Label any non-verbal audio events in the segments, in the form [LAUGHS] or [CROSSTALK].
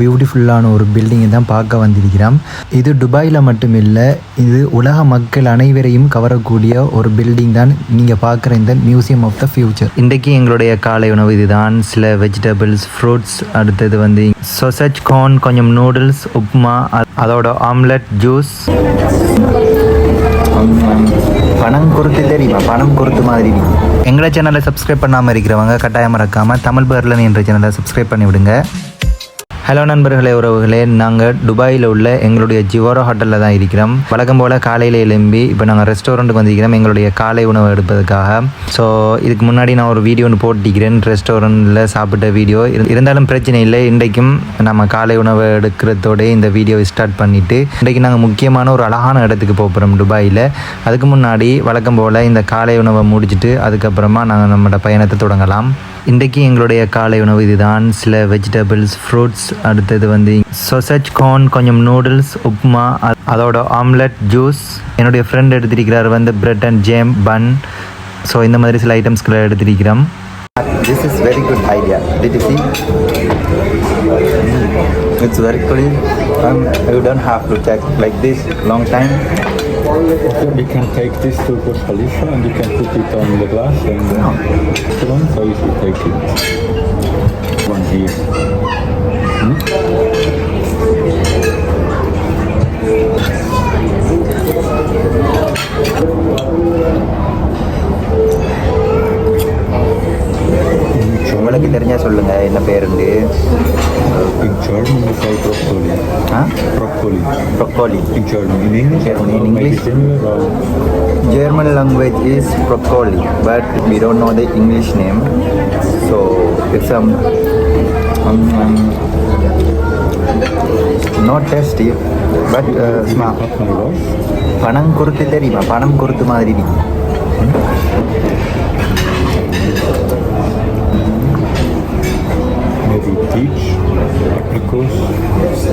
பியூட்டிஃபுல்லான ஒரு பில்டிங்கை தான் பார்க்க வந்திருக்கிறோம். இது துபாயில் மட்டுமில்லை இது உலக மக்கள் அனைவரையும் கவரக்கூடிய ஒரு பில்டிங் தான் நீங்கள் பார்க்குற இந்த மியூசியம் ஆஃப் த ஃபியூச்சர் இன்றைக்கு எங்களுடைய காலை உணவு இதுதான். சில வெஜிடபிள்ஸ் ஃப்ரூட்ஸ் அடுத்தது வந்து சொசஜ் கார்ன் கொஞ்சம் நூடுல்ஸ் உப்மா அதோட ஆம்லெட் ஜூஸ் பணம் கொடுத்து தெரியுமா? பணம் கொடுத்து மாதிரி எங்களை சேனலை சப்ஸ்கிரைப் பண்ணாமல் இருக்கிறவங்க கட்டாயம் மறக்காமல் தமிழ் பேர்லன் என்ற சேனலை சப்ஸ்கிரைப் பண்ணி விடுங்க ஹலோ நண்பர்களே உறவுகளே. நாங்கள் துபாயில் உள்ள எங்களுடைய ஜிவோரோ ஹோட்டலில் தான் இருக்கிறோம். வழக்கம் போல் காலையில் எழும்பி இப்போ நாங்கள் ரெஸ்டாரண்ட்டுக்கு வந்திருக்கிறோம். எங்களுடைய காலை உணவு எடுப்பதற்காக. ஸோ இதுக்கு முன்னாடி நான் ஒரு வீடியோ ஒன்று போட்டிருக்கிறேன். ரெஸ்டாரண்ட்டில் சாப்பிட்ட வீடியோ. இருந்தாலும் பிரச்சனை இல்லை. இன்றைக்கும் நம்ம காலை உணவு எடுக்கிறதோட இந்த வீடியோவை ஸ்டார்ட் பண்ணிவிட்டு இன்றைக்கு நாங்கள் முக்கியமான ஒரு அழகான இடத்துக்கு போகிறோம் துபாயில். அதுக்கு முன்னாடி வழக்கம் போல் இந்த காலை உணவை முடிச்சுட்டு அதுக்கப்புறமா நாங்கள் நம்மளோட பயணத்தை தொடங்கலாம். இன்றைக்கு எங்களுடைய காலை உணவு இதுதான். சில வெஜிடபிள்ஸ் ஃப்ரூட்ஸ் அடுத்தது வந்து சொசஜ் கார்ன் கொஞ்சம் நூடுல்ஸ் உப்மா அதோட ஆம்லெட் ஜூஸ் என்னுடைய ஃப்ரெண்ட் எடுத்திருக்கிறார் வந்து bread and jam bun so இந்த மாதிரி சில ஐட்டம்ஸ்களை எடுத்திருக்கிறோம். This is very good idea did you it's very good I don't have to take like this long time You can take this to Burj and you can put it on the glass and uh, on so you should take it. One here. Hmm? உங்களுக்கு தெரிஞ்சா சொல்லுங்க என்ன பேருண்டு In German we say broccoli. Ah Broccoli. Broccoli In German. In English? German. In maybe English? similar or German language is broccoli, but we don't know the English name. So it's um, um, um not tasty, but uh, smell. what kind of rice? பணம் குருத்து தெரியுமா பணம் குருத்து மாதிரி இருக்கு apricots.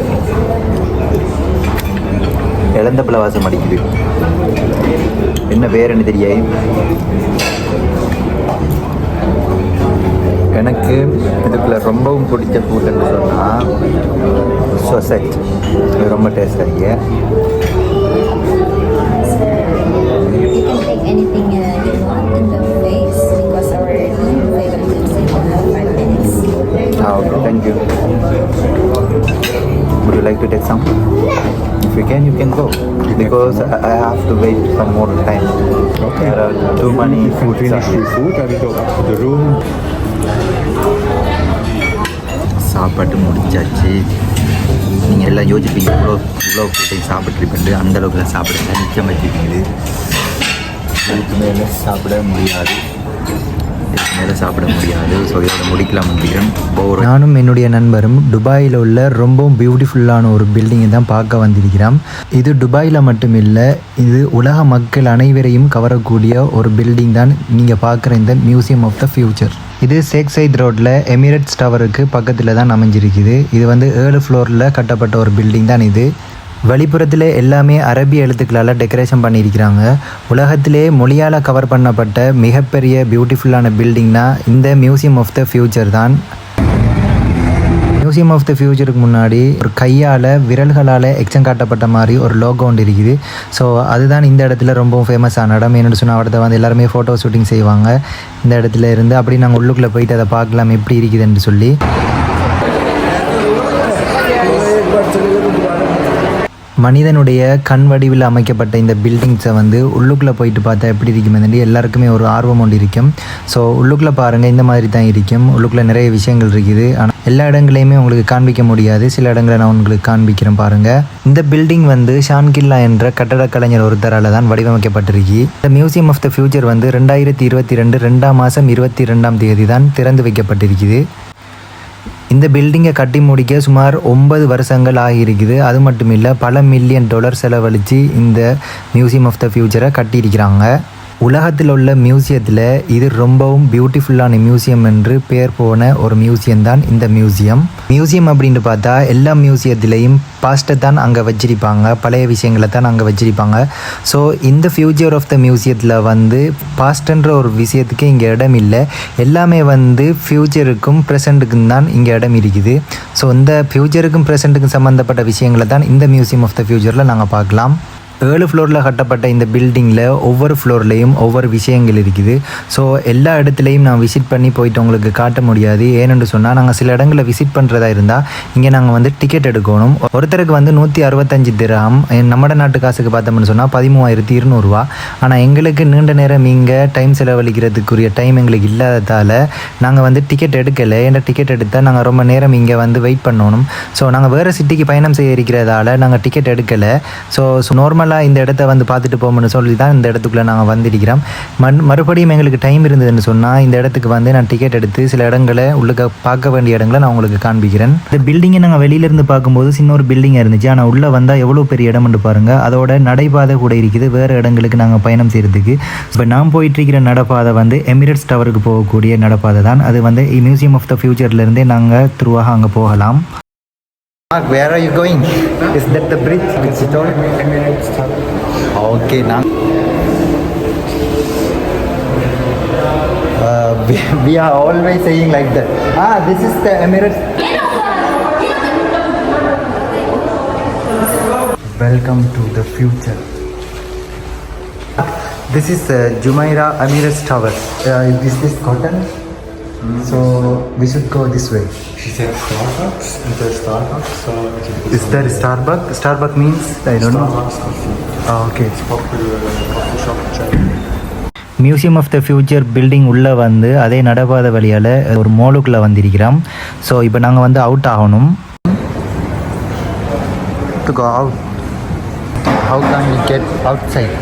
இழந்த பிளவாசம் அடிக்குது. என்ன பேருன்னு தெரியாது. எனக்கு இதுக்குள்ள ரொம்பவும் பிடிச்ச ஃபுட்டுன்னு சொன்னால் சொசைட் ரொம்ப டேஸ்டாக இருக்கு. You can to take some? If you can, you can go. Because I have to wait some more time. Okay. There are too many You can finish your food. I will go back to the room. சாப்பாட்டு முடிச்சாச்சு நீங்கள் எல்லாம் யோசிப்பீங்க இவ்வளோ இவ்வளோ ஃபுட்டையும் சாப்பிட்ருப்பேன் அந்த அளவுக்கு சாப்பிடுங்க மிச்சம் வச்சுருக்குது இதுக்கு மேலே சாப்பிட முடியாது இதுக்கு மேலே சாப்பிட முடியாது ஸோ இதோட முடிக்கலாம் முடியும் நானும் என்னுடைய நண்பரும் துபாயில் உள்ள ரொம்பவும் பியூட்டிஃபுல்லான ஒரு பில்டிங்கை தான் பார்க்க வந்திருக்கிறோம். இது துபாயில் மட்டுமில்லை இது உலக மக்கள் அனைவரையும் கவரக்கூடிய ஒரு பில்டிங் தான் நீங்கள் பார்க்குற இந்த மியூசியம் ஆஃப் த ஃபியூச்சர் இது சேக் சைத் ரோட்டில் எமிரேட்ஸ் டவருக்கு பக்கத்தில் தான் அமைஞ்சிருக்குது. இது வந்து ஏழு ஃப்ளோரில் கட்டப்பட்ட ஒரு பில்டிங் தான் இது. வெளிப்புறத்தில் எல்லாமே அரபிய எழுத்துக்களால் டெக்கரேஷன் பண்ணியிருக்கிறாங்க. உலகத்திலே மொழியால் கவர் பண்ணப்பட்ட மிகப்பெரிய பியூட்டிஃபுல்லான பில்டிங்னா இந்த மியூசியம் ஆஃப் த ஃபியூச்சர் தான். மியூசியம் ஆஃப் த ஃபியூச்சருக்கு முன்னாடி ஒரு கையால் விரல்களால் எச்சம் காட்டப்பட்ட மாதிரி ஒரு லோகோ ஒன்று இருக்குது. ஸோ அதுதான் இந்த இடத்துல ரொம்பவும் ஃபேமஸான இடம். என்னென்னு சொன்னால் அடுத்த வந்து எல்லாருமே ஃபோட்டோ ஷூட்டிங் செய்வாங்க. இந்த இடத்துல இருந்து அப்படி நாங்கள் உள்ளுக்குள்ளே போயிட்டு அதை பார்க்கலாம் எப்படி இருக்குதுன்னு சொல்லி. மனிதனுடைய கண் வடிவில் அமைக்கப்பட்ட இந்த பில்டிங்ஸை வந்து உள்ளுக்குள்ளே போயிட்டு பார்த்தா எப்படி இருக்குமே எல்லாருக்குமே ஒரு ஆர்வம் ஒன்று இருக்கும். ஸோ உள்ளுக்குள்ளே பாருங்கள் இந்த மாதிரி தான் இருக்கும். உள்ளுக்குள்ளே நிறைய விஷயங்கள் இருக்குது. ஆனால் எல்லா இடங்களையுமே உங்களுக்கு காண்பிக்க முடியாது. சில இடங்களை நான் உங்களுக்கு காண்பிக்கிறேன் பாருங்கள் இந்த பில்டிங் வந்து ஷான்கில்லா என்ற கட்டடக் கலைஞர் ஒருத்தரால் தான் வடிவமைக்கப்பட்டிருக்கு. இந்த மியூசியம் ஆஃப் த ஃபியூச்சர் வந்து ரெண்டாயிரத்தி இருபத்தி ரெண்டு ரெண்டாம் மாதம் இருபத்தி ரெண்டாம் தேதி தான் திறந்து வைக்கப்பட்டிருக்குது. இந்த பில்டிங்கை கட்டி முடிக்க சுமார் ஒன்பது வருஷங்கள் ஆகியிருக்குது. அது மட்டும் இல்லை பல மில்லியன் டாலர் செலவழித்து இந்த மியூசியம் ஆஃப் த ஃபியூச்சரை கட்டியிருக்கிறாங்க. உலகத்தில் உள்ள மியூசியத்தில் இது ரொம்பவும் பியூட்டிஃபுல்லான மியூசியம் என்று பேர் போன ஒரு மியூசியம் தான் இந்த மியூசியம் மியூசியம் அப்படின்ட்டு பார்த்தா எல்லா மியூசியத்திலையும் பாஸ்ட்டை தான் அங்கே வச்சிருப்பாங்க பழைய விஷயங்களை தான் அங்கே வச்சிருப்பாங்க. ஸோ இந்த ஃப்யூச்சர் ஆஃப் த மியூசியத்தில் வந்து பாஸ்ட்ன்ற ஒரு விஷயத்துக்கு இங்கே இடம் இல்லை. எல்லாமே வந்து ஃப்யூச்சருக்கும் ப்ரெசண்ட்டுக்கும் தான் இங்கே இடம் இருக்குது. ஸோ இந்த ஃப்யூச்சருக்கும் ப்ரெசண்ட்டுக்கும் சம்மந்தப்பட்ட விஷயங்களை தான் இந்த மியூசியம் ஆஃப் த ஃப்யூச்சரில் நாங்கள் பார்க்கலாம். ஏழு ஃப்ளோரில் கட்டப்பட்ட இந்த பில்டிங்கில் ஒவ்வொரு ஃப்ளோர்லேயும் ஒவ்வொரு விஷயங்கள் இருக்குது. ஸோ எல்லா இடத்துலையும் நான் விசிட் பண்ணி போயிட்டு உங்களுக்கு காட்ட முடியாது. ஏனென்று சொன்னால் நாங்கள் சில இடங்களில் விசிட் பண்ணுறதா இருந்தால் இங்கே நாங்கள் வந்து டிக்கெட் எடுக்கணும். ஒருத்தருக்கு வந்து நூற்றி அறுபத்தஞ்சு திரகம் நம்ம நாட்டு காசுக்கு பார்த்தோம்னு சொன்னால் பதிமூவாயிரத்தி இருநூறுவா. ஆனால் எங்களுக்கு நீண்ட நேரம் இங்கே டைம் செலவழிக்கிறதுக்குரிய டைம் எங்களுக்கு இல்லாததால் நாங்கள் வந்து டிக்கெட் எடுக்கலை. ஏன்னா டிக்கெட் எடுத்தால் நாங்கள் ரொம்ப நேரம் இங்கே வந்து வெயிட் பண்ணணும். ஸோ நாங்கள் வேறு சிட்டிக்கு பயணம் செய்ய இருக்கிறதால நாங்கள் டிக்கெட் எடுக்கலை. ஸோ நாளாக இந்த இடத்த வந்து பார்த்துட்டு போகணும்னு சொல்லி தான் இந்த இடத்துக்குள்ளே நாங்கள் வந்திருக்கிறோம். மண் மறுபடியும் எங்களுக்கு டைம் இருந்ததுன்னு சொன்னால் இந்த இடத்துக்கு வந்து நான் டிக்கெட் எடுத்து சில இடங்களை உள்ளுக்க பார்க்க வேண்டிய இடங்களை நான் உங்களுக்கு காண்பிக்கிறேன். இந்த பில்டிங்கை நாங்கள் வெளியிலேருந்து பார்க்கும்போது சின்ன ஒரு பில்டிங்காக இருந்துச்சு. ஆனால் உள்ளே வந்தால் எவ்வளோ பெரிய இடம்னு பாருங்கள் அதோட நடைபாதை கூட இருக்குது. வேறு இடங்களுக்கு நாங்கள் பயணம் செய்கிறதுக்கு இப்போ நான் போயிட்டுருக்கிற நடப்பாதை வந்து எமிரேட்ஸ் டவருக்கு போகக்கூடிய நடப்பாதை தான். அது வந்து மியூசியம் ஆஃப் த ஃபியூச்சர்லேருந்தே நாங்கள் த்ரூவாக அங்கே போகலாம். Where are you going? Is that the bridge? Okay, now. Uh, [LAUGHS] we, we are always saying like that. Ah, this is the Emirates. Welcome to the future. This is uh, Jumeirah Emirates Tower. Uh, is this cotton? So we should go this way. She said Starbucks, and there's Starbucks, so it's Is there Starbucks? Starbucks means I don't know. Starbucks coffee. Oh, okay. Popular coffee shop in China. Museum of the future building உள்ளே வந்து அதே நடப்பாத வழியால் ஒரு மோலுக்குள்ளே வந்திருக்கிறோம் so இப்போ நாங்கள் வந்து out ஆகணும் to go out how can we get outside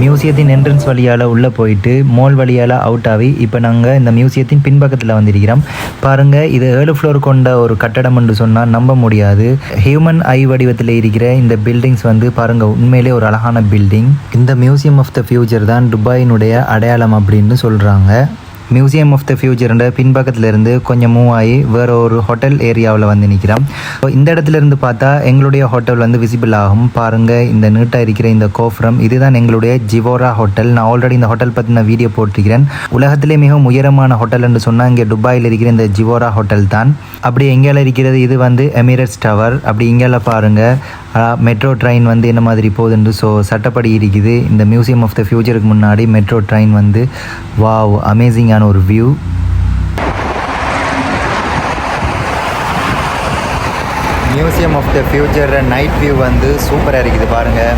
மியூசியத்தின் entrance வழியால் உள்ளே போயிட்டு மோல் வழியால் அவுட் ஆகி இப்போ நாங்கள் இந்த மியூசியத்தின் பின்பக்கத்தில் வந்திருக்கிறோம். பாருங்கள் இது ஏழு ஃப்ளோர் கொண்ட ஒரு கட்டடம் என்று சொன்னால் நம்ப முடியாது. ஹியூமன் ஐ வடிவத்தில் இருக்கிற இந்த பில்டிங்ஸ் வந்து பாருங்கள் உண்மையிலே ஒரு அழகான பில்டிங் இந்த மியூசியம் ஆஃப் த ஃபியூச்சர் தான் துபாயினுடைய அடையாளம் அப்படின்னு சொல்கிறாங்க மியூசியம் ஆஃப் த ஃபியூச்சர்ன்ற பின்பக்கத்திலேருந்து கொஞ்சம் மூவ் ஆகி வேற ஒரு ஹோட்டல் ஏரியாவில் வந்து நிற்கிறோம் ஸோ இந்த இடத்துல இருந்து பார்த்தா எங்களுடைய ஹோட்டல் வந்து விசிபிள் ஆகும். பாருங்கள் இந்த நீட்டாக இருக்கிற இந்த கோஃப்ரம் இதுதான் எங்களுடைய ஜிவோரா ஹோட்டல் நான் ஆல்ரெடி இந்த ஹோட்டல் பற்றி நான் வீடியோ போட்டிருக்கிறேன். உலகத்திலே மிகவும் உயரமான ஹோட்டல் என்று சொன்னால் இங்கே துபாயில் இருக்கிற இந்த ஜிவோரா ஹோட்டல் தான். அப்படி எங்கேயால இருக்கிறது இது வந்து எமிரேட்ஸ் டவர் அப்படி இங்கேயால பாருங்கள் மெட்ரோ ட்ரெயின் வந்து என்ன மாதிரி போகுதுன்னு ஸோ சட்டப்படி இருக்குது. இந்த மியூசியம் ஆஃப் த ஃபியூச்சருக்கு முன்னாடி மெட்ரோ ட்ரெயின் வந்து வாவ் அமேசிங்கான ஒரு view museum of the future night view வந்து சூப்பராக இருக்குது பாருங்கள்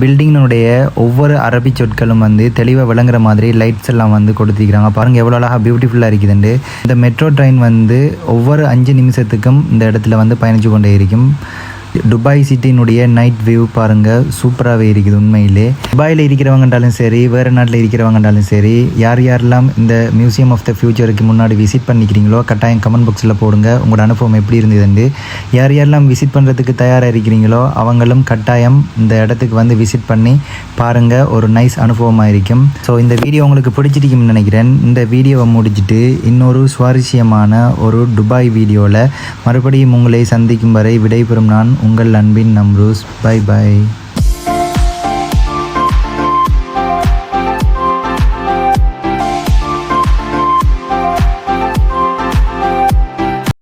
பில்டிங்கினுடைய ஒவ்வொரு அரபி சொற்களும் வந்து தெளிவாக விளங்குற மாதிரி லைட்ஸ் எல்லாம் வந்து கொடுத்துருக்காங்க பாருங்கள் எவ்வளோ அழகாக பியூட்டிஃபுல்லாக இருக்குதுண்டு. இந்த மெட்ரோ ட்ரெயின் வந்து ஒவ்வொரு அஞ்சு நிமிஷத்துக்கும் இந்த இடத்துல வந்து பயணித்து கொண்டே இருக்கும். துபாய் சிட்டினுடைய நைட் வியூ பாருங்கள் சூப்பராகவே இருக்குது உண்மையிலே. துபாயில் இருக்கிறவங்கன்றாலும் சரி வேறு நாட்டில் இருக்கிறவங்கன்றாலும் சரி யார் யாரெல்லாம் இந்த மியூசியம் ஆஃப் த ஃபியூச்சருக்கு முன்னாடி விசிட் பண்ணிக்கிறீங்களோ கட்டாயம் கமெண்ட் பாக்ஸில் போடுங்க. உங்களோட அனுபவம் எப்படி இருந்ததுண்டு யார் யாரெல்லாம் விசிட் பண்ணுறதுக்கு தயாராக இருக்கிறீங்களோ அவங்களும் கட்டாயம் இந்த இடத்துக்கு வந்து விசிட் பண்ணி பாருங்கள் ஒரு நைஸ் அனுபவமாக இருக்கும். ஸோ இந்த வீடியோ உங்களுக்கு பிடிச்சிருக்கும்னு நினைக்கிறேன். இந்த வீடியோவை முடிச்சுட்டு இன்னொரு சுவாரஸ்யமான ஒரு துபாய் வீடியோவில் மறுபடியும் உங்களை சந்திக்கும் வரை விடைபெறும் நான் உங்கள் அன்பின் நம்ரூஸ் பை பை.